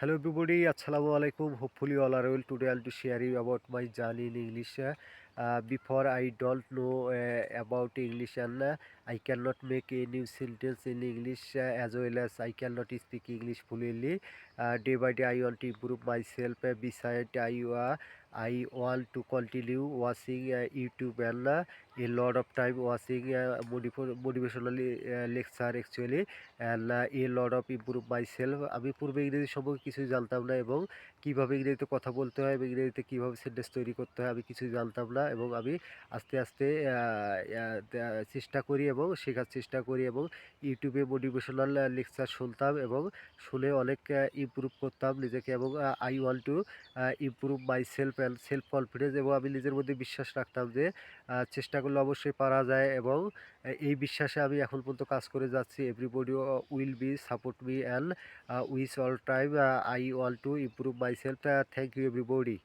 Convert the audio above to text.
Hello everybody, Assalamu alaikum. Hopefully all are well. Today I'll share you about my journey in English. Before I don't know about English and I can not make a new sentence in English as well as I can not speak English fully day by day I want improve my self beside I wa I want to continue watching YouTube and a lot of time watching motivationally lecture actually and a lot of improve my self আমি পূর্বে ইংরেজি সম্পর্কে কিছু জানতাম না এবং কীভাবে ইংরেজিতে কথা বলতে হয় এবং ইংরেজিতে কীভাবে সেন্টেন্স তৈরি করতে হয় আমি কিছু জানতাম না। এবং আমি আস্তে আস্তে চেষ্টা করি এবং শেখার চেষ্টা করি এবং ইউটিউবে মোটিভেশনাল লেকচার শুনতাম এবং শুনে অনেক ইমপ্রুভ করতাম নিজেকে এবং I want to improve my self and self confidence এবং আমি নিজের মধ্যে বিশ্বাস রাখতাম যে চেষ্টা করলে অবশ্যই পারা যায় এবং এই বিশ্বাসে আমি এখন পর্যন্ত কাজ করে যাচ্ছি। Everybody will be support me and which all time I want to improve my self thank you everybody